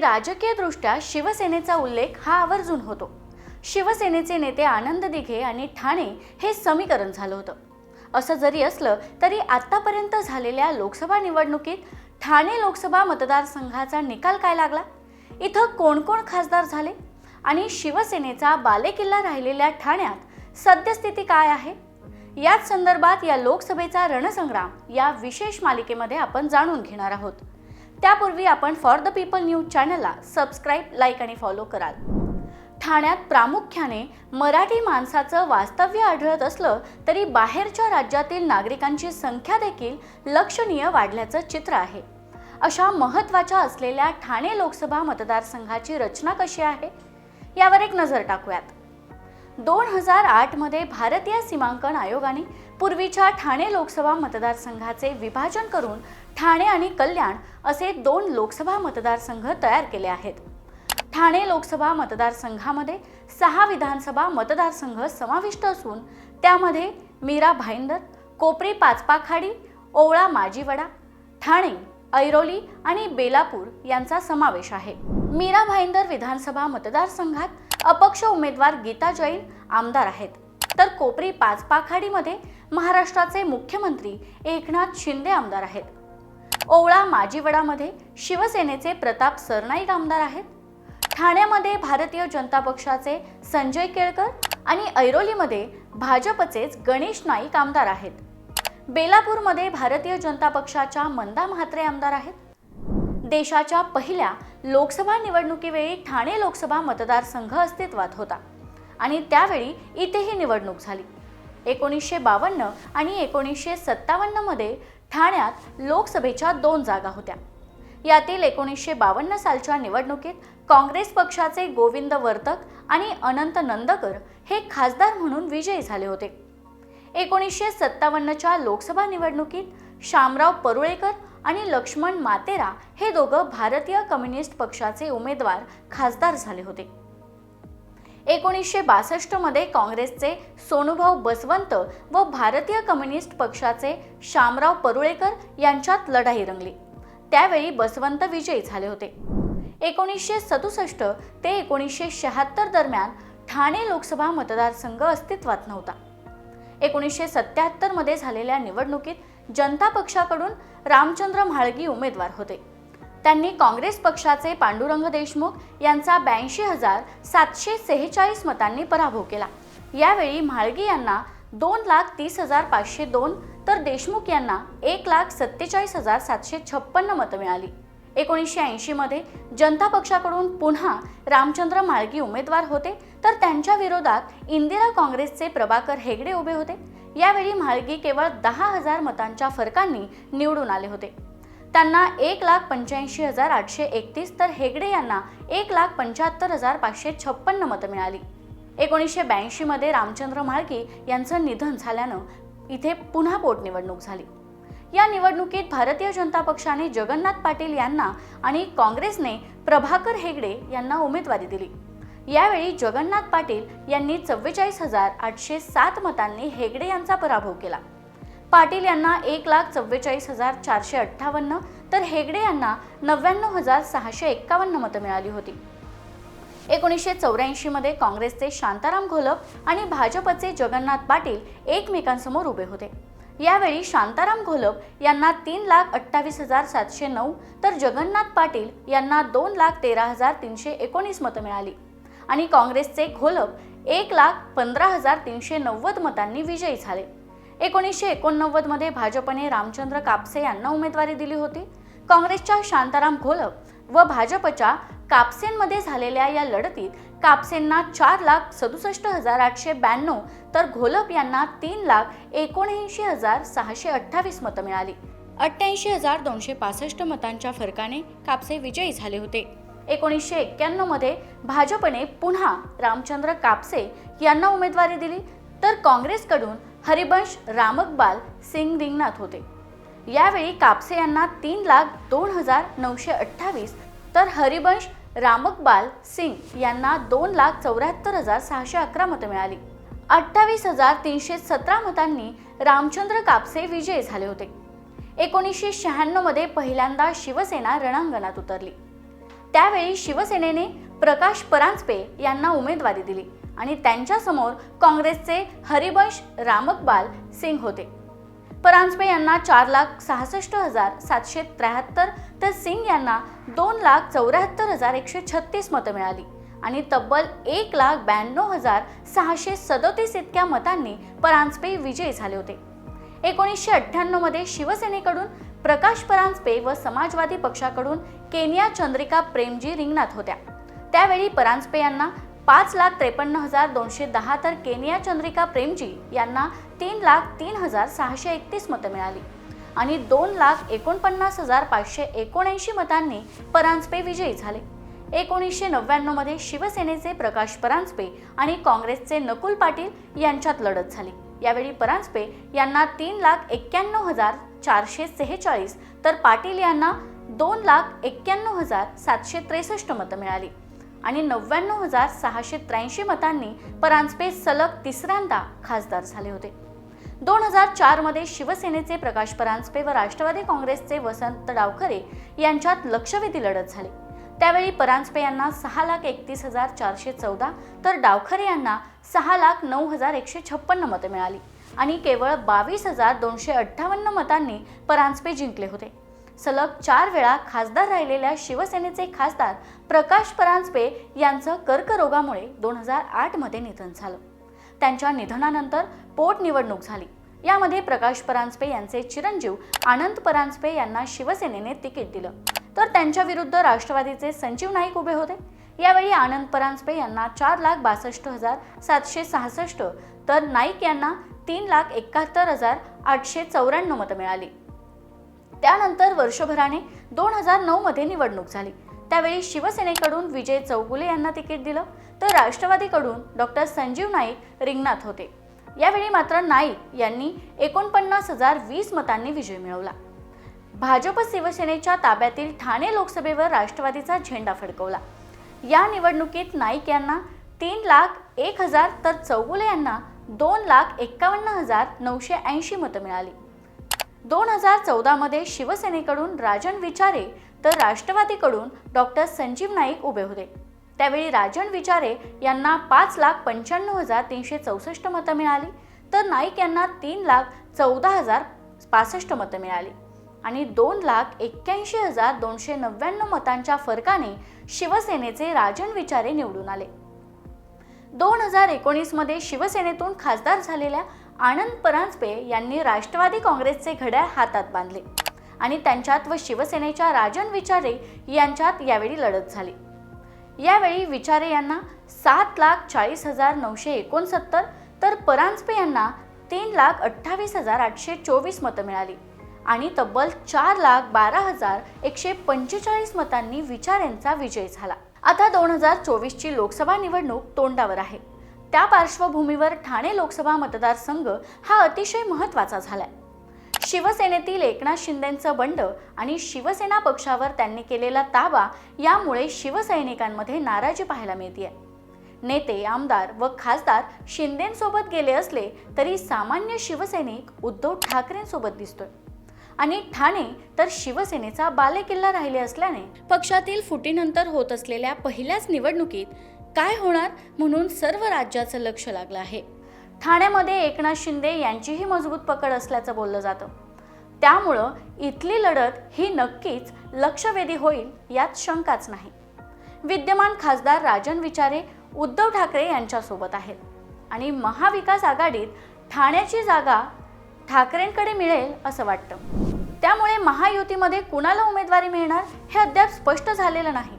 की राजकीयदृष्ट्या शिवसेनेचा उल्लेख हा आवर्जून होतो. शिवसेनेचे नेते आनंद दिघे आणि ठाणे हे समीकरण झालं होतं. असं जरी असलं तरी आतापर्यंत झालेल्या लोकसभा निवडणुकीत ठाणे लोकसभा मतदारसंघाचा निकाल काय लागला? इथं कोण कोण खासदार झाले? आणि शिवसेनेचा बालेकिल्ला राहिलेल्या ठाण्यात सद्यस्थिती काय आहे? याच संदर्भात या लोकसभेचा रणसंग्राम या विशेष मालिकेमध्ये आपण जाणून घेणार आहोत. त्यापूर्वी आपण फॉर द पीपल न्यूज चॅनलला सबस्क्राईब लाईक आणि फॉलो कराल. ठाण्यात प्रामुख्याने मराठी माणसाचं वास्तव्य आढळत असलं तरी बाहेरच्या राज्यातील नागरिकांची संख्या देखील लक्षणीय वाढल्याचं चित्र आहे. अशा महत्त्वाच्या असलेल्या ठाणे लोकसभा मतदारसंघाची रचना कशी आहे? यावर एक नजर टाकूयात. दोन हजार आठमध्ये भारतीय सीमांकन आयोगाने पूर्वीच्या ठाणे लोकसभा मतदारसंघाचे विभाजन करून ठाणे आणि कल्याण असे दोन लोकसभा मतदारसंघ तयार केले आहेत. ठाणे लोकसभा मतदारसंघामध्ये सहा विधानसभा मतदारसंघ समाविष्ट असून त्यामध्ये मीरा भाईंदर कोपरी पाचपाखाडी ओवळा माजीवडा ठाणे ऐरोली आणि बेलापूर यांचा समावेश आहे. मीरा भाईंदर विधानसभा मतदारसंघात अपक्ष उमेदवार गीता जैन आमदार आहेत. तर कोपरी पाचपाखाडीमध्ये महाराष्ट्राचे मुख्यमंत्री एकनाथ शिंदे आमदार आहेत. ओवळा माजीवडामध्ये शिवसेनेचे प्रताप सरनाईक आमदार आहेत. ठाण्यामध्ये भारतीय जनता पक्षाचे संजय केळकर आणि ऐरोलीमध्ये भाजपचेच गणेश नाईक आमदार आहेत. बेलापूरमध्ये भारतीय जनता पक्षाच्या मंदा म्हात्रे आमदार आहेत. देशाच्या पहिल्या लोकसभा निवडणुकीवेळी ठाणे लोकसभा मतदारसंघ अस्तित्वात होता. आणि त्यावेळी इथेही निवडणूक झाली. एकोणीसशे बावन्न आणि एकोणीसशे सत्तावन्नमध्ये ठाण्यात लोकसभेच्या दोन जागा होत्या. यातील एकोणीसशे बावन्न सालच्या निवडणुकीत काँग्रेस पक्षाचे गोविंद वर्तक आणि अनंत नंदकर हे खासदार म्हणून विजयी झाले होते. एकोणीसशे सत्तावन्नच्या लोकसभा निवडणुकीत शामराव परुळेकर आणि लक्ष्मण मातेरा हे दोघं भारतीय कम्युनिस्ट पक्षाचे उमेदवार खासदार झाले होते. एकोणीसशे बासष्टमध्ये काँग्रेसचे सोनुभाऊ बसवंत व भारतीय कम्युनिस्ट पक्षाचे शामराव परुळेकर यांच्यात लढाई रंगली. त्यावेळी बसवंत विजयी झाले होते. एकोणीसशे सदुसष्ट ते एकोणीसशे शहात्तर दरम्यान ठाणे लोकसभा मतदारसंघ अस्तित्वात नव्हता. एकोणीसशे सत्याहत्तरमध्ये झालेल्या निवडणुकीत जनता पक्षाकडून रामचंद्र म्हाळगी उमेदवार होते. त्यांनी काँग्रेस पक्षाचे पांडुरंग देशमुख यांचा ब्याऐंशी हजार सातशे सेहेचाळीस मतांनी पराभव केला. यावेळी म्हाळगी यांना दोन लाख तीस हजार पाचशे दोन तर देशमुख यांना एक लाख सत्तेचाळीस हजार सातशे छप्पन्न मतं मिळाली. एकोणीसशे ऐंशीमध्ये जनता पक्षाकडून पुन्हा रामचंद्र माळगी उमेदवार होते तर त्यांच्या विरोधात इंदिरा काँग्रेसचे प्रभाकर हेगडे उभे होते. यावेळी म्हाळगी केवळ दहा हजार मतांच्या फरकांनी निवडून आले होते. त्यांना एक लाख पंच्याऐंशी हजार आठशे एकतीस तर हेगडे यांना एक लाख पंच्याहत्तर हजार पाचशे छप्पन्न मतं मिळाली. एकोणीसशे ब्याऐंशीमध्ये रामचंद्र म्हाळकी यांचं निधन झाल्यानं इथे पुन्हा पोटनिवडणूक झाली. या निवडणुकीत भारतीय जनता पक्षाने जगन्नाथ पाटील यांना आणि काँग्रेसने प्रभाकर हेगडे यांना उमेदवारी दिली. यावेळी जगन्नाथ पाटील यांनी चव्वेचाळीस हजार आठशे सात मतांनी हेगडे यांचा पराभव केला. पाटील यांना एक लाख चव्वेचाळीस हजार चारशे अठ्ठावन्न तर हेगडे यांना नव्याण्णव हजार सहाशे एक्कावन्न मतं मिळाली होती. एकोणीसशे चौऱ्याऐंशीमध्ये काँग्रेसचे शांताराम घोलप आणि भाजपचे जगन्नाथ पाटील एकमेकांसमोर उभे होते. यावेळी शांताराम घोलप यांना तीन लाख अठ्ठावीस हजार सातशे नऊ तर जगन्नाथ पाटील यांना दोन लाख तेरा हजार तीनशे एकोणीस मतं मिळाली आणि काँग्रेसचे घोलप एक लाख पंधरा हजार तीनशे नव्वद मतांनी विजयी झाले. एकोणीसशे एकोणनव्वदमध्ये भाजपने रामचंद्र कापसे यांना उमेदवारी दिली होती. काँग्रेसच्या शांताराम घोलप व भाजपच्या कापसेंमध्ये झालेल्या या लढतीत कापसेंना चार लाख सदुसष्ट हजार आठशे ब्याण्णव तर घोलप यांना तीन लाख एकोणऐंशी हजार सहाशे अठ्ठावीस मतं मिळाली. अठ्ठ्याऐंशी हजार दोनशे पासष्ट मतांच्या फरकाने कापसे विजयी झाले होते. एकोणीसशे एक्क्याण्णवमध्ये भाजपने पुन्हा रामचंद्र कापसे यांना उमेदवारी दिली. तर काँग्रेसकडून हरिबंश रामकबाल सिंग रिंगणात होते. यावेळी कापसे यांना तीन लाख दोन हजार नऊशे अठ्ठावीस तर हरिबंश रामकबाल सिंग यांना दोन लाख चौऱ्याहत्तर हजार सहाशे अकरा मतं मिळाली. अठ्ठावीस हजार तीनशे सतरा मतांनी रामचंद्र कापसे विजयी झाले होते. एकोणीसशे शहाण्णवमध्ये पहिल्यांदा शिवसेना रणांगणात उतरली. त्यावेळी शिवसेनेने प्रकाश परांजपे यांना उमेदवारी दिली आणि त्यांच्यासमोर काँग्रेसचे हरिवंश रामकबाल सिंग होते. परांजपे यांना चार लाख सहासष्ट हजार सातशे त्र्याहत्तर तर सिंग यांना दोन लाख चौऱ्याहत्तर हजार एकशे छत्तीस मतं मिळाली आणि तब्बल एक लाख ब्याण्णव हजार सहाशे सदोतीस इतक्या मतांनी परांजपे विजयी झाले होते. एकोणीसशे अठ्ठ्याण्णवमध्ये शिवसेनेकडून प्रकाश परांजपे व समाजवादी पक्षाकडून केनिया चंद्रिका प्रेमजी रिंगणात होत्या. त्यावेळी परांजपे यांना पाच लाख त्रेपन्न हजार दोनशे दहा तर केनिया चंद्रिका प्रेमजी यांना तीन लाख तीन हजार सहाशे एकतीस मतं मिळाली. आणि दोन लाख एकोणपन्नास हजार पाचशे एकोणऐंशी मतांनी परांजपे विजयी झाले. एकोणीसशे नव्याण्णवमध्ये शिवसेनेचे प्रकाश परांजपे आणि काँग्रेसचे नकुल पाटील यांच्यात लढत झाली. यावेळी परांजपे यांना तीन लाख एक्क्याण्णव हजार चारशे सेहेचाळीस तर पाटील यांना दोन लाख एक्क्याण्णव हजार सातशे त्रेसष्ट मतं मिळाली. आणि नव्याण्णव हजार सहाशे त्र्याऐंशी मतांनी परांजपे सलग तिसऱ्यांदा खासदार झाले होते. दोन हजार चारमध्ये शिवसेनेचे प्रकाश परांजपे व राष्ट्रवादी काँग्रेसचे वसंत डावखरे यांच्यात लक्षवेधी लढत झाली. त्यावेळी परांजपे यांना सहा लाख एकतीस हजार चारशे चौदा तर डावखरे यांना सहा लाख नऊ हजार एकशे छप्पन्न मतं मिळाली. आणि केवळ बावीस हजार दोनशे अठ्ठावन्न मतांनी परांजपे जिंकले होते. सलग चार वेळा खासदार राहिलेल्या शिवसेनेचे खासदार प्रकाश परांजपे यांचं कर्करोगामुळे दोन हजार आठमध्ये निधन झालं. त्यांच्या निधनानंतर पोटनिवडणूक झाली. यामध्ये प्रकाश परांजपे यांचे चिरंजीव आनंद परांजपे यांना शिवसेनेने तिकीट दिलं. तर त्यांच्या विरुद्ध राष्ट्रवादीचे संजीव नाईक उभे होते. यावेळी आनंद परांजपे यांना चार लाख बासष्ट हजार सातशे सहासष्ट तर नाईक यांना तीन लाख एकाहत्तर हजार आठशे चौऱ्याण्णव मतं मिळाली. त्यानंतर वर्षभराने दोन हजार नऊमध्ये निवडणूक झाली. त्यावेळी शिवसेनेकडून विजय चौगुले यांना तिकीट दिलं तर राष्ट्रवादीकडून डॉक्टर संजीव नाईक रिंगणात होते. यावेळी मात्र नाईक यांनी एकोणपन्नास हजार वीस मतांनी विजय मिळवला. भाजप शिवसेनेच्या ताब्यातील ठाणे लोकसभेवर राष्ट्रवादीचा झेंडा फडकवला. या निवडणुकीत नाईक यांना तीन लाख एक हजार तर चौगुले यांना दोन लाख एक्कावन्न हजार नऊशे ऐंशी मतं मिळाली. दोन हजार चौदामध्ये शिवसेनेकडून राजन विचारे तर राष्ट्रवादीकडून डॉक्टर संजीव नाईक उभे होते. त्यावेळी राजन विचारे यांना पाच लाख पंच्याण्णव हजार तीनशे चौसष्ट मतं मिळाली तर नाईक यांना तीन लाख चौदा हजार पासष्ट मतं मिळाली आणि दोन लाख एक्क्याऐंशी हजार दोनशे नव्याण्णव मतांच्या फरकाने शिवसेनेचे राजन विचारे निवडून आले. दोन हजार एकोणीसमध्ये शिवसेनेतून खासदार झालेल्या आनंद परांजपे यांनी राष्ट्रवादी काँग्रेसचे घड्याळ हातात बांधले आणि त्यांच्यात व शिवसेनेच्या राजन विचारे यांच्यात यावेळी लढत झाली. यावेळी विचारे यांना सात लाख चाळीस हजार नऊशे एकोणसत्तर तर परांजपे यांना तीन लाख अठ्ठावीस हजार आठशे चोवीस मतं मिळाली आणि तब्बल चार लाख बारा हजार एकशे पंचेचाळीस मतांनी विचार यांचा विजय झाला. आता दोन हजार चोवीसची लोकसभा निवडणूक तोंडावर आहे. त्या पार्श्वभूमीवर ठाणे लोकसभा मतदारसंघ हा अतिशय महत्त्वाचा झालाय. शिवसेनेतील एकनाथ शिंदेंचं बंड आणि शिवसेना पक्षावर त्यांनी केलेला ताबा यामुळे शिवसैनिकांमध्ये नाराजी पाहायला मिळते नेते आमदार व खासदार शिंदेंसोबत गेले असले तरी सामान्य शिवसैनिक उद्धव ठाकरेंसोबत दिसतोय. आणि ठाणे तर शिवसेनेचा बालेकिल्ला राहिले असल्याने पक्षातील फुटीनंतर होत असलेल्या पहिल्याच निवडणुकीत काय होणार म्हणून सर्व राज्याचं लक्ष लागलं आहे. ठाण्यामध्ये एकनाथ शिंदे यांचीही मजबूत पकड असल्याचं बोललं जातं. त्यामुळं इथली लढत ही नक्कीच लक्षवेधी होईल यात शंकाच नाही. विद्यमान खासदार राजन विचारे उद्धव ठाकरे यांच्यासोबत आहेत. आणि महाविकास आघाडीत ठाण्याची जागा ठाकरेंकडे मिळेल असं वाटतं. त्यामुळे महायुतीमध्ये कुणाला उमेदवारी मिळणार हे अद्याप स्पष्ट झालेलं नाही.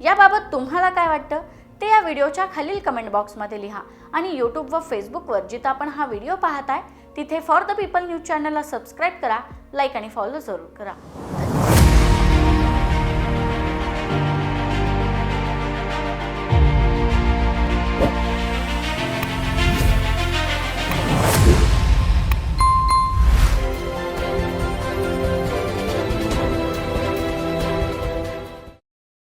याबाबत तुम्हाला काय वाटतं? ते या व्हिडिओच्या खालील कमेंट बॉक्समध्ये लिहा आणि यूट्यूब व फेसबुकवर जिथं आपण हा व्हिडिओ पाहताय तिथे फॉर द पीपल न्यूज चॅनलला सबस्क्राईब करा लाईक आणि फॉलो जरूर करा.